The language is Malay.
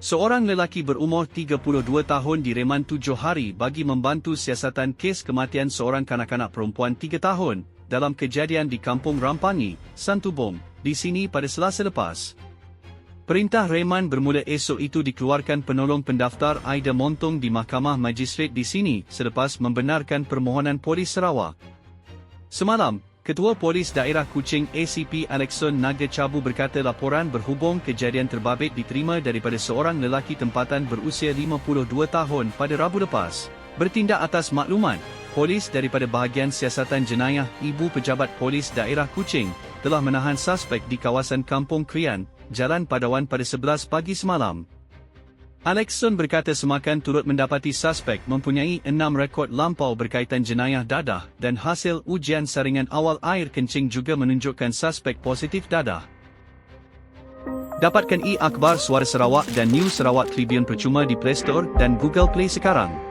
Seorang lelaki berumur 32 tahun direman 7 hari bagi membantu siasatan kes kematian seorang kanak-kanak perempuan 3 tahun dalam kejadian di Kampung Rampangi, Santubong, di sini pada selasa lepas. Perintah reman bermula esok itu dikeluarkan penolong pendaftar Aida Montong di Mahkamah Magistrate di sini selepas membenarkan permohonan polis Sarawak. Semalam, Ketua Polis Daerah Kuching ACP Alexon Naga Cabu berkata laporan berhubung kejadian terbabit diterima daripada seorang lelaki tempatan berusia 52 tahun pada Rabu lepas. Bertindak atas makluman, polis daripada bahagian siasatan jenayah Ibu Pejabat Polis Daerah Kuching telah menahan suspek di kawasan Kampung Krian, Jalan Padawan pada 11 pagi semalam. Alexson berkata semakan turut mendapati suspek mempunyai enam rekod lampau berkaitan jenayah dadah dan hasil ujian saringan awal air kencing juga menunjukkan suspek positif dadah. Dapatkan e-akhbar Suara Sarawak dan News Sarawak Tribune percuma di Play Store dan Google Play sekarang.